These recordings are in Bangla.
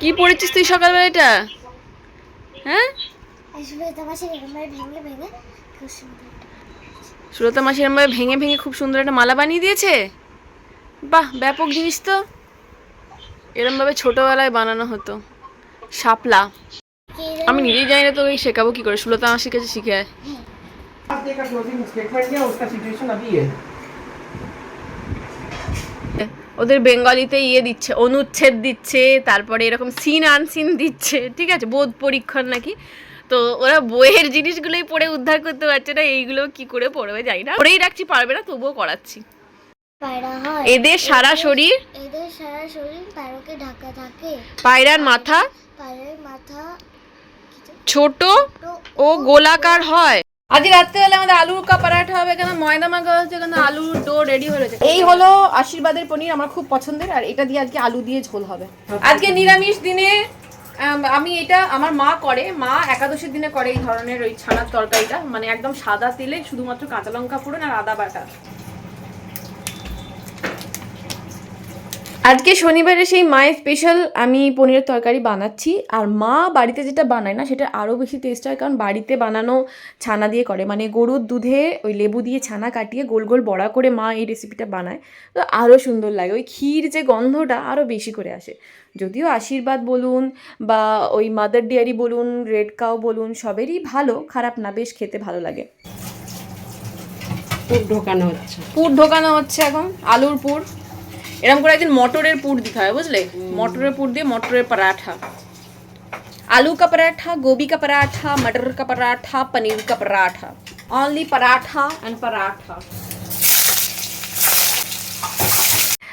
কি পড়েছিস তুই সকালবেলা এটা? হ্যাঁ? সুলতা মাসি এরম ভাবে ভেঙে ভেঙে খুব সুন্দর একটা মালা বানিয়ে দিয়েছে? বাহ ব্যাপক জিনিস তো। এরম ভাবে ছোটবেলায় বানানো হতো। শাপলা। আমি নিজেই জানি না তো ওই শেখাবো কি করে। সুলতা মাসির কাছে শিখে আয়। ওদের বেঙ্গলিতে ইয়ে দিচ্ছে অনুচ্ছেদ দিচ্ছে তারপরে এরকম সিন আনসিন দিচ্ছে ঠিক আছে? বোধ পরীক্ষণ নাকি? তো ওরা বইয়ের জিনিসগুলোই পড়ে উদ্ধার করতে পারছে না এইগুলো কি করে পড়বে জানি না। পড়েই রাখছি পারবে না তবুও করাচ্ছি। এদের সারা শরীর? এদের সারা শরীর পায়রাকে ঢাকা থাকে। পায়রার মাথা? পায়রার মাথা ছোট ও গোলাকার হয়। আজকে রাত্রেবেলা আমাদের আলুর কা পরাঠা হবে কেন ময়দা মাখা হচ্ছে কেন আলুর ডো রেডি হয়ে রয়েছে। এই হলো আশীর্বাদের পনির আমার খুব পছন্দের, আর এটা দিয়ে আজকে আলু দিয়ে ঝোল হবে। আজকে নিরামিষ দিনে আমি এটা আমার মা করে, মা একাদশীর দিনে করে এই ধরনের ওই ছানার তরকারিটা মানে একদম সাদা তেলে শুধুমাত্র কাঁচা লঙ্কা ফোড়ন আর আদা বাটা। আজকে শনিবারে সেই মায়ের স্পেশাল আমি পনিরের তরকারি বানাচ্ছি। আর মা বাড়িতে যেটা বানায় না সেটা আরও বেশি টেস্ট হয়। কারণ বাড়িতে বানানো ছানা দিয়ে করে। মানে গরুর দুধে ওই লেবু দিয়ে ছানা কাটিয়ে গোল গোল বড়া করে মা এই রেসিপিটা বানায়। তো আরও সুন্দর লাগে। ওই ক্ষীর যে গন্ধটা আরও বেশি করে আসে। যদিও আশীর্বাদ বলুন বা ওই মাদার ডেয়ারি বলুন রেড কাউ বলুন সবেরই ভালো খারাপ না বেশ খেতে ভালো লাগে। পুর ঢোকানো হচ্ছে। পুর ঢোকানো হচ্ছে এখন আলুর পুর। এরকম করে একদিন মটরের পুর দিতে হয় বুঝলে মটরের পুর দিয়ে মটরের পরাঠা आलू का पराठा गोभी का पराठा मटर का पराठा पनीर का पराठा ओनली पराठा एंड पराठा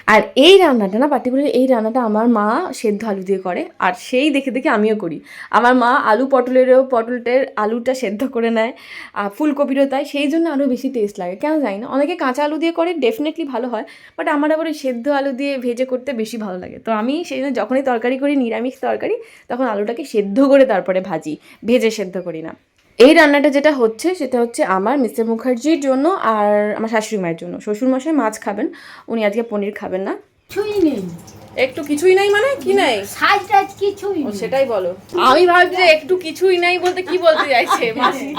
আর এই রান্নাটা না পার্টিকুলার এই রান্নাটা আমার মা সেদ্ধ আলু দিয়ে করে, আর সেই দেখে দেখে আমিও করি। আমার মা আলু পটলেরও পটলটের আলুটা সেদ্ধ করে নেয়, আর ফুলকপিরও তাই, সেই জন্য আরও বেশি টেস্ট লাগে। কেন জানি না, অনেকে কাঁচা আলু দিয়ে করে ডেফিনেটলি ভালো হয় বাট আমার আবার ওই সেদ্ধ আলু দিয়ে ভেজে করতে বেশি ভালো লাগে। তো আমি সেই জন্য যখনই তরকারি করি, নিরামিষ তরকারি, তখন আলুটাকে সেদ্ধ করে তারপরে ভাজি, ভেজে সেদ্ধ করি না। এই রান্নাটা যেটা হচ্ছে সেটা হচ্ছে আমার মিস্টার মুখার্জির জন্য আর আমার শাশুড়ি মায়ের জন্য। শ্বশুরমশাই মাছ খাবেন উনি আজকে পনির খাবেন না। কিছুই নেই। একটু কিছুই নাই মানে? কি নাই? সাজ টাজ কিছুই সেটাই বলো। আমি ভাবছি যে একটু কিছুই নাই বলতে কি বলতে চাইছে? মাসি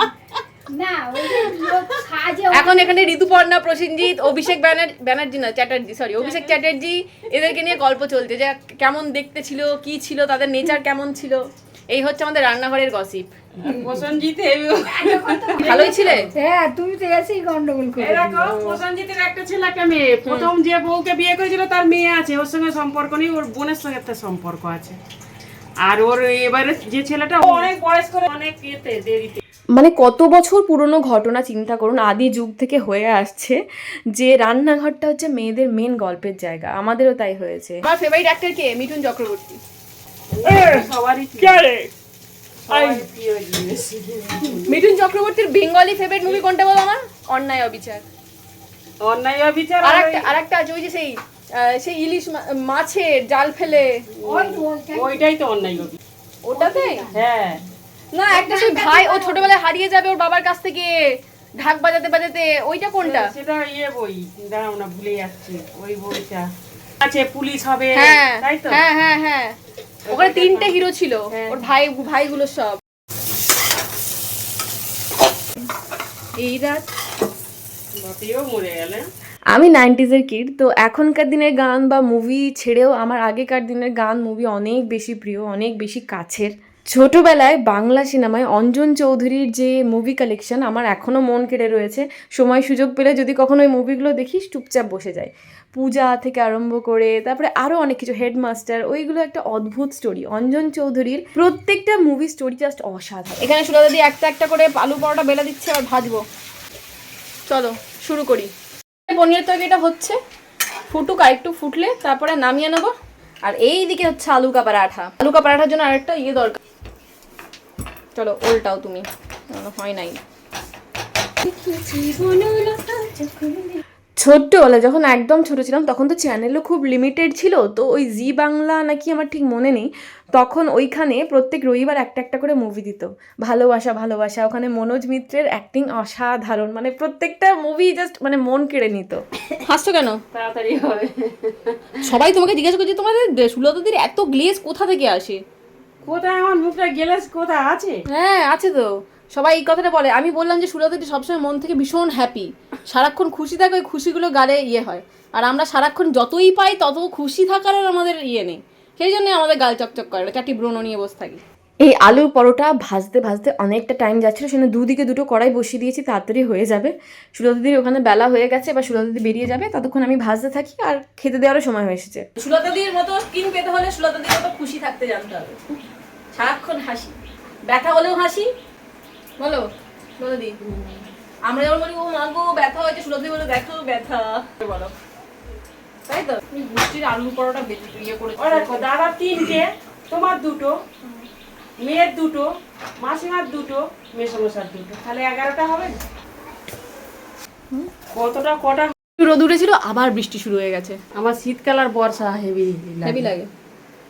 না ওই যে লোক সাজে এখন এখানে ঋতুপর্ণা প্রসেনজিৎ অভিষেক ব্যানার ব্যানার্জি না চ্যাটার্জি সরি অভিষেক চ্যাটার্জি। এদেরকে নিয়ে গল্প চলছে। যে কেমন দেখতে ছিল কি ছিল তাদের নেচার কেমন ছিল। এই হচ্ছে আমাদের রান্নাঘরের গসিপ ভালোই ছিলে? হ্যাঁ তুমি তো এসেই গন্ডগোল করে এরকম প্রসেনজিতের একটা ছেলে একটা মেয়ে প্রথম যে বউকে বিয়ে করেছিল তার মেয়ে আছে ওর সঙ্গে সম্পর্ক নেই ওর বোনের সঙ্গে একটা সম্পর্ক আছে। আর ওর এবারে যে ছেলেটা অনেক বয়স করে অনেক দেরিতে। মানে কত বছর পুরনো ঘটনা চিন্তা করুন আদি যুগ থেকে হয়ে আসছে যে রান্নাঘরটা হচ্ছে মেয়েদের মেন গল্পের জায়গা আমাদেরও তাই হয়েছে। আমার ফেভারিট অ্যাক্টর কে? মিঠুন চক্রবর্তী। সবারই। মিঠুন চক্রবর্তীর বেঙ্গলি ফেভারিট মুভি কোনটা বলো আমার? অন্যায় অবিচার। অন্যায় বিচার আর একটা আর একটা আছে ওই যে সেই সেই ইলিশ মা- মাছের জাল ফেলে। ওইটাই তো অন্যায় অবিচার ওটাতে? হ্যাঁ। না একটা সেই ভাই ও ছোটবেলায় হারিয়ে যাবে ওর বাবার কাছ থেকে ঢাক বাজাতে বাজাতে। ওইটা কোনটা? সেটা ইয়ে বই। দাঁড়াও না ভুলে যাচ্ছি। ওই বইটা। আছে পুলিশ হবে। হ্যাঁ। তাই তো? হ্যাঁ হ্যাঁ হ্যাঁ। ওখানে তিনটে হিরো ছিল হ্যাঁ। ওর ভাই ভাইগুলো সব। এই রাত বাপিও মরে গেলে আমি নাইনটিজের কিড তো এখনকার দিনের গান বা মুভি ছেড়েও আমার আগেকার দিনের গান মুভি অনেক বেশি প্রিয় অনেক বেশি কাছের। ছোটবেলায় বাংলা সিনেমায় অঞ্জন চৌধুরীর যে মুভি কালেকশন আমার এখনও মন কেড়ে রয়েছে। সময় সুযোগ পেলে যদি কখনো ওই মুভিগুলো দেখিস, চুপচাপ বসে যায় পূজা থেকে আরম্ভ করে, তারপরে আরও অনেক কিছু হেডমাস্টার ওইগুলো একটা অদ্ভুত স্টোরি অঞ্জন চৌধুরীর প্রত্যেকটা মুভি স্টোরি জাস্ট অসাধারণ। এখানে সুরাদা দিয়ে একটা একটা করে আলু পরোটা বেলা দিচ্ছে আর ভাজবো। চলো, শুরু করি। পনিরের তরকারিটা হচ্ছে, ফুটুক আর একটু ফুটলে, তারপরে নামিয়ে নেব। আর এই দিকে হচ্ছে আলু কা পরাঠা আলু কা পরাঠার জন্য আরেকটা ইয়ে দরকার। চলো ওলটাও তুমি। হয় নাই। ছোট্টবেলা যখন একদম ছোট ছিলাম তখন তো চ্যানেলও খুব লিমিটেড ছিল তো ওই জি বাংলা নাকি আমার ঠিক মনে নেই। তখন ওইখানে প্রত্যেক রবিবার একটা একটা করে মুভি দিত। ভালোবাসা ভালোবাসা ওখানে মনোজ মিত্রের অ্যাক্টিং অসাধারণ মানে প্রত্যেকটা মুভি জাস্ট মানে মন কেড়ে নিত। হাসছো কেন? তাড়াতাড়ি হবে। সবাই তোমাকে জিজ্ঞাসা করছে তোমাদের সুলতাদির এত গ্লেজ কোথা থেকে আসে? কোথায়? আমার মুখটা গেলে কোথায়? আছে? হ্যাঁ আছে তো। সবাই এই কথাটা বলে। আমি বললাম যে সুলতাদি সবসময় মন থেকে ভীষণ হ্যাপি সারাক্ষণ খুশি থাকে ওই খুশিগুলো গালে ইয়ে হয়। আর আমরা সারাক্ষণ যতই পাই তত খুশি থাকার আর আমাদের ইয়ে নেই। সেই জন্য আমাদের গাল চকচক করে। চারটি ব্রণ নিয়ে বসে থাকি। এই আলুর পরোটা ভাজতে ভাজতে অনেকটা টাইম যাচ্ছিল। সেখানে দুদিকে দুটো কড়াই বসিয়ে দিয়েছি তাড়াতাড়ি হয়ে যাবে। সুলতাদির ওখানে বেলা হয়ে গেছে এবার সুলতাদি বেরিয়ে যাবে। ততক্ষণ আমি ভাজতে থাকি আর খেতে দেওয়ারও সময় হয়ে এসেছে। সুলতাদির মতো স্কিন পেতে হলে সুলতাদির মতো খুশি থাকতে জানতে হবে। সারাক্ষণ হাসি। ব্যথা হলেও হাসি। বলো বলো দি। আমরা যেমন বলি ও মাগো ব্যথা হয়েছে। সুলতাদি বলে দেখো ব্যথা। বলো। তাই তো? তুমি গুষ্টির আলু পরোটা বেশি ইয়ে করে দাদা তিনটে তোমার দুটো মেয়ের দুটো মাসিমার দুটো মেসমশার দুটো। তাহলে এগারোটা হবে? কতটা কটা? রোদ উঠেছিল আবার বৃষ্টি শুরু হয়ে গেছে। আমার শীতকাল আর বর্ষা হেভি হেভি লাগে।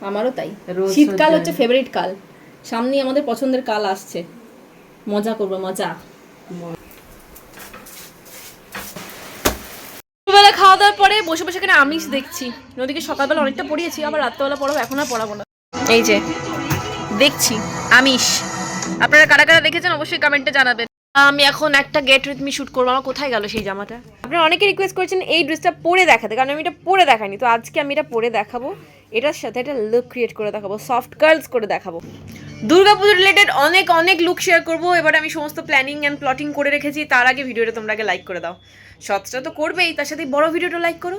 আমারও তাই। শীতকাল হচ্ছে ফেভারিট কাল। সামনেই আমাদের পছন্দের কাল আসছে। মজা করব মজা। দুপুরবেলা খাওয়া দাওয়ার পরে বসে বসে এখানে আমিষ দেখছি। নদীকে সকালবেলা অনেকটা পড়িয়েছি আবার রাত্রেবেলা পড়াবো এখন আর পড়াবো না। এই যে দেখছি আমিষ। আপনারা কারা কারা দেখেছেন অবশ্যই কমেন্টে জানাবেন। আমি এখন একটা গেট উইথ মি শুট করব। আমার কোথায় গেল সেই জামাটা? আপনারা অনেকে রিকোয়েস্ট করেছেন এই ড্রেসটা পরে দেখাতে কারণ আমি এটা পরে দেখাইনি। তো আজকে আমি এটা পরে দেখাবো। এটার সাথে একটা লুক ক্রিয়েট করে দেখাবো সফট গার্লস করে দেখাবো। দুর্গা দুর্গাপুজো রিলেটেড অনেক অনেক লুক শেয়ার করব। এবার আমি সমস্ত প্ল্যানিং অ্যান্ড প্লটিং করে রেখেছি। তার আগে ভিডিওটা তোমরা আগে লাইক করে দাও। শর্টসটা তো করবেই, তার সাথে বড় ভিডিওটা লাইক করো।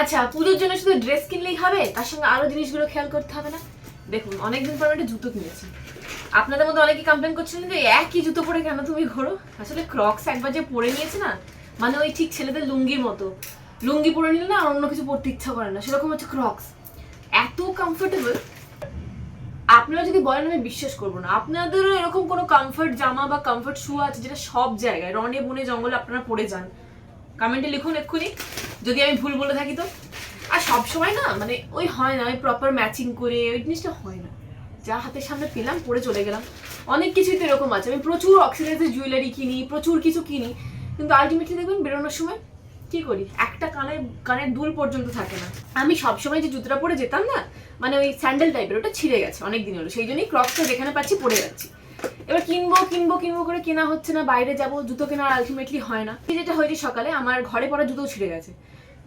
আচ্ছা পুজোর জন্য শুধু ড্রেস কিনলেই হবে? তার সঙ্গে আরও জিনিসগুলো খেয়াল করতে হবে না? দেখুন, অনেকদিন পর একটা জুতো কিনেছি। আপনাদের মধ্যে অনেকে কমপ্লেন করছিলেন যে, একই জুতো পরে কেন তুমি ঘোরো? আসলে ক্রক্স একবার যে পরে নিয়েছে না মানে ওই ঠিক ছেলেদের লুঙ্গির মতো। লুঙ্গি পরে নিলে না আর অন্য কিছু পরতে ইচ্ছা করে না, সেরকম হচ্ছে ক্রক্স এত কমফোর্টেবল আপনারা যদি বলেন, আমি বিশ্বাস করব না। আপনাদেরও এরকম কোনো কমফর্ট জামা বা কমফর্ট শু আছে যেটা সব জায়গায় রনে বনে জঙ্গলে আপনারা পরে যান। কমেন্টে লিখুন এক্ষুনি, যদি আমি ভুল বলে থাকি তো। আর সব সময় না মানে ওই হয় না, ওই প্রপার ম্যাচিং করে, ওই জিনিসটা হয় না। যা হাতের সামনে পেলাম, পরে চলে গেলাম। অনেক কিছুই তো এরকম আছে। আমি প্রচুর অক্সিডাইজের জুয়েলারি কিনি, প্রচুর কিছু কিনি। কিন্তু আলটিমেটলি দেখবেন, বেরোনোর সময় কি করি? একটা কানের কানের দুল পর্যন্ত থাকে না। আমি সবসময় যে জুতোটা পরে যেতাম না মানে ওই স্যান্ডেল টাইপের, ওটা ছিঁড়ে গেছে অনেক দিন হলো। সেই জন্যই ক্রক্সটা যেখানে পাচ্ছি পরে যাচ্ছি। এবার কিনবো কিনবো কিনবো করে কেনা হচ্ছে না, বাইরে যাব, জুতো কেনা আলটিমেটলি হয় না। যেটা হয়েছে সকালে, আমার ঘরে পরা জুতো ছিঁড়ে গেছে।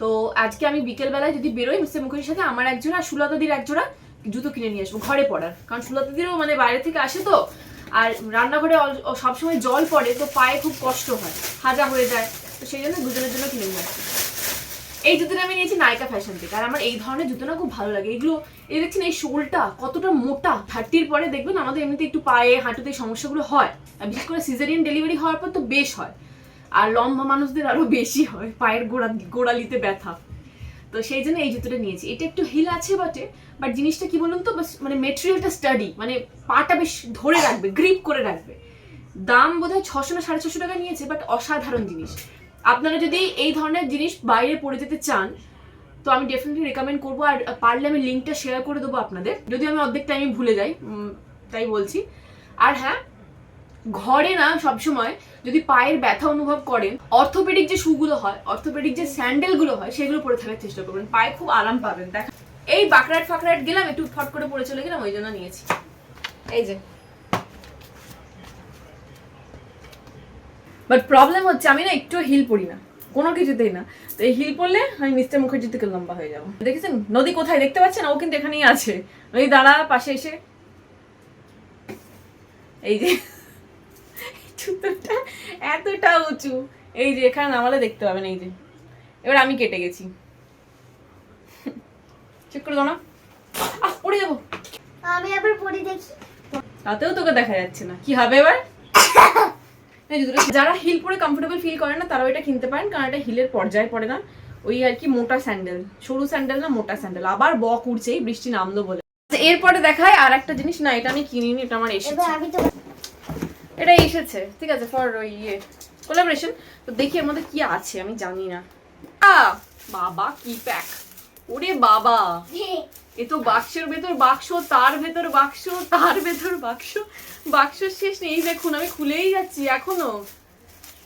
তো আজকে আমি বিকেল বেলায় যদি বেরোই, মিস্টার মুখার্জির সাথে আমার একজোড়া সুলতাদির একজোড়া জুতো কিনে নিয়ে আসব ঘরে পরার কারণ সুলতাদিরও মানে বাইরে থেকে আসে তো, আর রান্নাঘরে সবসময় জল পড়ে, তো পায়ে খুব কষ্ট হয়, হাজা হয়ে যায়। তো সেই জন্য দুজনের জন্য কিনে নিয়ে আসি এই জুতোটা আমি নিয়েছি নাইকা ফ্যাশন থেকে, আর আমার এই ধরনের জুতো না খুব ভালো লাগে। এগুলো, এই দেখছেন এই শোলটা, কতটা মোটা। থার্টির পরে দেখবেন আমাদের এমনিতে একটু পায়ে, হাঁটুতে সমস্যাগুলো হয়। আর বিশেষ করে সিজারিয়ান ডেলিভারি হওয়ার পর তো বেশ হয়। আর লম্বা মানুষদের আরও বেশি হয়, পায়ের গোড়া, গোড়ালিতে ব্যথা। তো সেই জন্য এই জুতোটা নিয়েছি। এটা একটু হিল আছে বটে বাট জিনিসটা কি বলুন তো মানে মেটেরিয়ালটা স্টাডি মানে পাটা বেশ ধরে রাখবে গ্রিপ করে রাখবে। দাম বোধহয় ছশো না সাড়ে ছশো টাকা নিয়েছে বাট অসাধারণ জিনিস। আপনারা যদি এই ধরনের জিনিস বাইরে পড়ে যেতে চান, তো আমি ডেফিনেটলি রেকমেন্ড করব আর পারলে আমি লিঙ্কটা শেয়ার করে দেবো আপনাদের। যদি আমি অর্ধেক টাইমে ভুলে যাই তাই বলছি। আর হ্যাঁ ঘরে না সবসময় যদি পায়ের ব্যথা অনুভব করেন অর্থোপেডিক যে শুগুলো হয় অর্থোপেডিক যে স্যান্ডেলগুলো হয়, সেগুলো পরে থাকার চেষ্টা করবেন। পায়ে খুব আরাম পাবেন, দেখ। এই বাকরাট ফাকরাট গেলাম, একটু ফট করে পরে চলে গেলাম, ওই জন্য নিয়েছি। এই যে বাট প্রবলেম হচ্ছে আমি না একটু হিল পড়ি না। কোনো কিছুতেই না। তো এই হিল পড়লে আমি মিস্টার মুখার্জি থেকে লম্বা হয়ে যাব। দেখেছেন? নদী কোথায়? দেখতে পাচ্ছেন? ও কিন্তু এখানেই আছে। নদী দাঁড়া পাশে এসে। এই যে জুতোটা এতটা উঁচু। এই যে এখানে নামালে দেখতে পাবেন এই যে। এবার আমি কেটে গেছি। চেক করে দাও না। আহ পড়ে যাব। আমি আবার পরে দেখি। তাতেও তোকে দেখা যাচ্ছে না। কি হবে এবার? এই জুতোটা যারা হিল পরে কমফোর্টেবল ফিল করে না তারাও এটা কিনতে পারেন কারণ এটা হিলের পর্যায়ে পড়ে না। ওই আর কি মোটা স্যান্ডেল সরু স্যান্ডেল না মোটা স্যান্ডেল আবার বক উঠছে এই বৃষ্টি নামলো বলে। আচ্ছা, এরপরে দেখায় আর একটা জিনিস না এটা আমি কিনিনি এটা আমার এসেছে। এটা এসেছে ঠিক আছে ফর ওই ইয়ে কোলাবোরেশন তো দেখি এর মধ্যে কি আছে আমি জানি না। বাবা কি প্যাক ওরে বাবা। এ তো বাক্সের ভেতর বাক্স তার ভেতর বাক্স তার ভেতর বাক্স। বাক্স শেষ নেই দেখুন আমি খুলেই যাচ্ছি এখনও।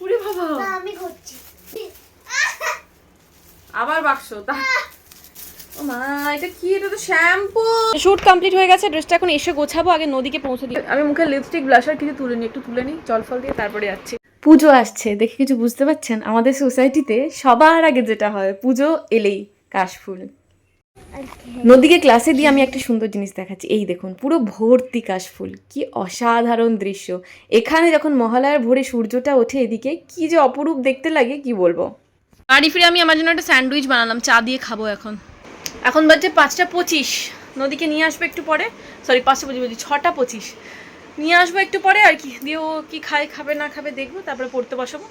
ওরে বাবা। আমি করছি আবার বাক্স তা ও মা এটা কি? এটা তো শ্যাম্পু। শুট কমপ্লিট হয়ে গেছে ড্রেসটা এখন এসে গোছাবো আগে নদীকে পৌঁছে দিই। আমি মুখে লিপস্টিক ব্লাশার কিছু তুলে নিই একটু তুলে নিই জল ফল দিয়ে তারপরে যাচ্ছি। পুজো আসছে দেখে কিছু বুঝতে পারছেন? আমাদের সোসাইটিতে সবার আগে যেটা হয় পুজো এলেই কাশফুল। নদীকে ক্লাসে দিয়ে আমি একটা সুন্দর জিনিস দেখাচ্ছি। এই দেখুন পুরো ভর্তি কাশফুল কি অসাধারণ দৃশ্য। এখানে যখন মহালয়ার ভোরে সূর্যটা ওঠে এদিকে কি যে অপরূপ দেখতে লাগে কি বলব? বাড়ি ফিরে আমি আমার জন্য একটা স্যান্ডউইচ বানালাম চা দিয়ে খাব এখন। এখন বাজছে পাঁচটা পঁচিশ। নদীকে নিয়ে আসব একটু পরে। সরি পাঁচটা পঁচিশ বলছি ছটা পঁচিশ। নিয়ে আসব একটু পরে আর কি। দিয়ে ও কি খায় খাবে না খাবে দেখব তারপরে পড়তে বসাবো।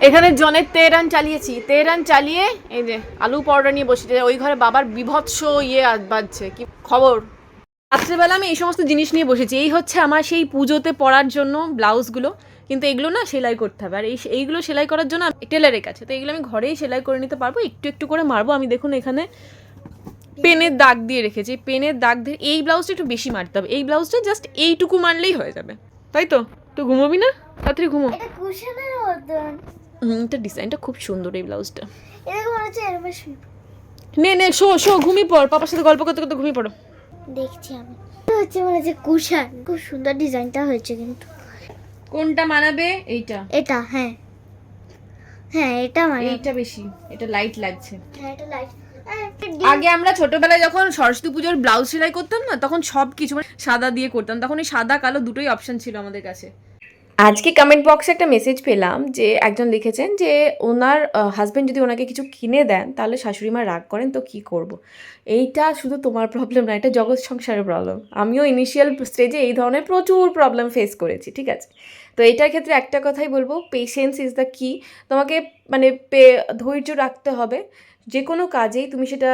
এখানে জনের তেরান চালিয়েছি। তেরান চালিয়ে এই যে আলু পরোটা নিয়ে বসেছে ওই ঘরে বাবার বিভৎস ইয়ে বাজছে। কি খবর? রাত্রেবেলা আমি এই সমস্ত জিনিস নিয়ে বসেছি। এই হচ্ছে আমার সেই পুজোতে পরার জন্য ব্লাউজগুলো। কিন্তু এগুলো না সেলাই করতে হবে। আর এই এইগুলো সেলাই করার জন্য টেলারের কাছে। তো এগুলো আমি ঘরেই সেলাই করে নিতে পারব। একটু একটু করে মারবো। আমি দেখুন এখানে পেনের দাগ দিয়ে রেখেছি। পেনের দাগ দিয়ে এই ব্লাউজটা একটু বেশি মারতে হবে। এই ব্লাউজটা জাস্ট এইটুকু মারলেই হয়ে যাবে। তাই তো? তো ঘুমোবি না? তাড়াতাড়ি ঘুমো। হুম এটা ডিজাইনটা খুব সুন্দর এই ব্লাউজটা। এরকম হচ্ছে এরকম নে নে শো শো ঘুমিয়ে পড় পাপার সাথে গল্প করতে করতে ঘুমিয়ে পড়ো। দেখছি আমি। হচ্ছে মনে হচ্ছে কুশন খুব সুন্দর ডিজাইনটা হয়েছে কিন্তু। কোনটা মানাবে? এইটা। এটা হ্যাঁ। হ্যাঁ এটা মানে এইটা বেশি। এটা লাইট লাগছে। হ্যাঁ এটা লাইট আগে আমরা ছোটবেলায় যখন সরস্বতী পুজোর ব্লাউজ সেলাই করতাম না তখন সব কিছু মানে সাদা দিয়ে করতাম। তখন এই সাদা কালো দুটোই অপশন ছিল আমাদের কাছে। আজকে কমেন্ট বক্সে একটা মেসেজ পেলাম যে একজন লিখেছেন যে ওনার হাজব্যান্ড যদি ওনাকে কিছু কিনে দেন, তাহলে শাশুড়ি মা রাগ করেন, তো কি করব। এইটা শুধু তোমার প্রবলেম না, এটা জগৎ সংসারের প্রবলেম আমিও ইনিশিয়াল স্টেজে এই ধরনের প্রচুর প্রবলেম ফেস করেছি, ঠিক আছে? তো এটার ক্ষেত্রে একটা কথাই বলব পেশেন্স ইজ দ্য কি তোমাকে মানে ধৈর্য রাখতে হবে। যে কোনো কাজেই তুমি সেটা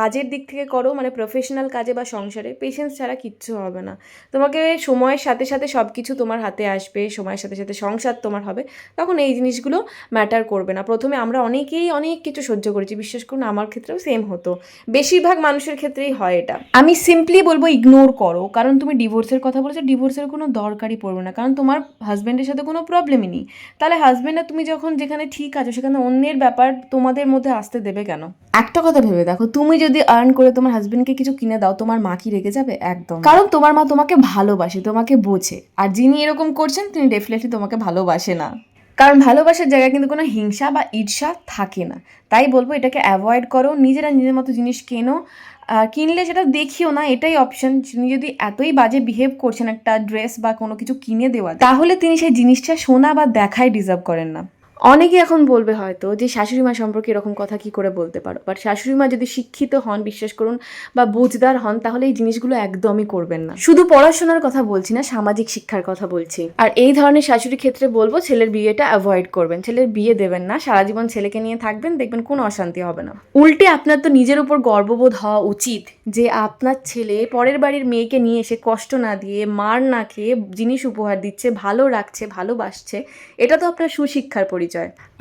কাজের দিক থেকে করো মানে প্রফেশনাল কাজে বা সংসারে পেশেন্স ছাড়া কিচ্ছু হবে না। তোমাকে সময়ের সাথে সাথে সব কিছু তোমার হাতে আসবে, সময়ের সাথে সাথে সংসার তোমার হবে, তখন এই জিনিসগুলো ম্যাটার করবে না। প্রথমে আমরা অনেকেই অনেক কিছু সহ্য করেছি, বিশ্বাস করুন আমার ক্ষেত্রেও সেম হতো। বেশিরভাগ মানুষের ক্ষেত্রেই হয় এটা। আমি সিম্পলি বলব ইগনোর করো, কারণ তুমি ডিভোর্সের কথা বলেছ ডিভোর্সের কোনো দরকারই পড়বে না, কারণ তোমার হাজব্যান্ডের সাথে কোনো প্রবলেমই নেই। তাহলে হাজব্যান্ডটা তুমি যখন যেখানে ঠিক আছো, সেখানে অন্যের ব্যাপার তোমাদের মধ্যে আসতে দেবে কেন? একটা কথা ভেবে দেখো, তুমি যদি আর্ন করে তোমার হাজবেন্ডকে কিছু কিনে দাও, তোমার মা কি রেগে যাবে? একদম কারণ তোমার মা তোমাকে ভালোবাসে, তোমাকে বোঝে। আর যিনি এরকম করছেন, তিনি ডেফিনেটলি তোমাকে ভালোবাসে না। কারণ ভালোবাসার জায়গায় কিন্তু কোনো হিংসা বা ঈর্ষা থাকে না। তাই বলব, এটাকে অ্যাভয়েড করো, নিজেরা নিজের মতো জিনিস কেনো। কিনলে সেটা দেখিও না, এটাই অপশন তিনি যদি এতই বাজে বিহেভ করছেন একটা ড্রেস বা কোনো কিছু কিনে দেওয়া তাহলে তিনি সেই জিনিসটা শোনা বা দেখাই ডিজার্ভ করেন না। অনেকে এখন বলবে হয়তো যে শাশুড়ি মা সম্পর্কে এরকম কথা কি করে বলতে পারো? বাট শাশুড়ি মা যদি শিক্ষিত হন, বিশ্বাস করুন, বা বুঝদার হন, তাহলে এই জিনিসগুলো একদমই করবেন না। শুধু পড়াশোনার কথা বলছি না, সামাজিক শিক্ষার কথা বলছি। আর এই ধরনের শাশুড়ির ক্ষেত্রে বলব, ছেলের বিয়েটা অ্যাভয়েড করবেন। ছেলের বিয়ে দেবেন না, সারা জীবন ছেলেকে নিয়ে থাকবেন, দেখবেন কোনো অশান্তি হবে না। উল্টে আপনার তো নিজের উপর গর্ববোধ হওয়া উচিত যে আপনার ছেলে পরের বাড়ির মেয়েকে নিয়ে এসে কষ্ট না দিয়ে, মার না খেয়ে জিনিস উপহার দিচ্ছে, ভালো রাখছে, ভালোবাসছে, এটা তো আপনার সুশিক্ষার পরিচয়।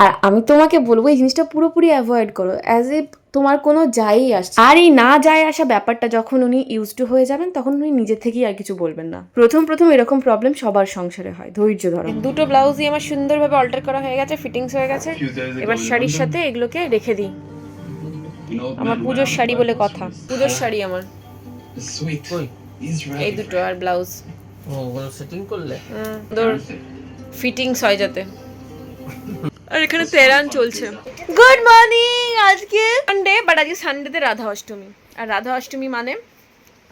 আর আমি তোমাকে বলব এই জিনিসটা পুরোপুরি অ্যাভয়েড করো অ্যাজ এ তোমার কোনো যাই আসছে। আর এই না যায় আসা ব্যাপারটা যখন উনি ইউজ টু হয়ে যাবেন তখন উনি নিজে থেকেই আর কিছু বলবেন না। প্রথম প্রথম এরকম প্রবলেম সবার সংসারে হয় ধৈর্য ধরো। দুটো ব্লাউজই আমার সুন্দরভাবে অল্টার করা হয়ে গেছে ফিটিংস হয়ে গেছে। এবার শাড়ির সাথে এগুলোকে রেখে দিই। আমার পুজোর শাড়ি বলে কথা। পুজোর শাড়ি আমার। এই দুটো আর ব্লাউজ ও সেটিং করলে? ফিটিংস হয় যাতে। আর এখানে তেরান চলছে। গুড মর্নিং আজকে সানডে বাট আজকে সানডেতে রাধা অষ্টমী। আর রাধা অষ্টমী মানে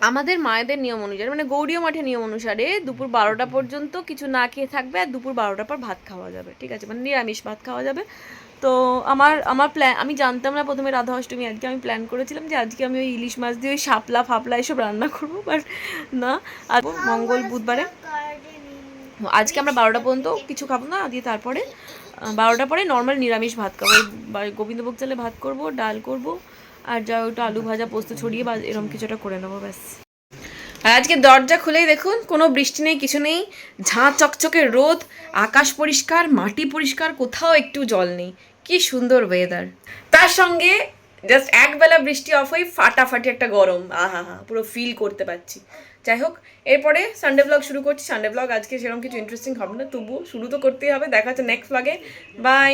আমাদের মায়েদের নিয়ম অনুসারে মানে গৌরীয় মাঠের নিয়ম অনুসারে দুপুর বারোটা পর্যন্ত কিছু না খেয়ে থাকবে আর দুপুর বারোটার পর ভাত খাওয়া যাবে ঠিক আছে? মানে নিরামিষ ভাত খাওয়া যাবে। তো আমার আমার প্ল্যান আমি জানতাম না প্রথমে রাধা অষ্টমী আজকে আমি প্ল্যান করেছিলাম যে আজকে আমি ওই ইলিশ মাছ দিয়ে ওই শাপলা ফাপলা এসব রান্না করব বাট না। আর মঙ্গল বুধবারে আজকে আমরা বারোটা পর্যন্ত কিছু খাব না দিয়ে তারপরে আহ, বারোটার পরে নর্মাল নিরামিষ ভাত খাব। গোবিন্দভোগ চালে ভাত করব ডাল করব আর যা ওটা আলু ভাজা পোস্ত ছড়িয়ে বা এরকম কিছুটা করে নেব ব্যাস। আর আজকে দরজা খুলেই দেখুন কোনো বৃষ্টি নেই কিছু নেই ঝাঁ চকচকে রোদ আকাশ পরিষ্কার মাটি পরিষ্কার কোথাও একটু জল নেই। কি সুন্দর ওয়েদার তার সঙ্গে জাস্ট একবেলা বৃষ্টি অফ হয়ে ফাটাফাটি একটা গরম আহা হা পুরো ফিল করতে পারছি। যাই হোক এরপরে সানডে ব্লগ শুরু করছি। সানডে ব্লগ আজকে সেরকম কিছু ইন্টারেস্টিং হবে না। তবুও শুরু তো করতেই হবে। দেখা হচ্ছে নেক্সট ব্লগে বাই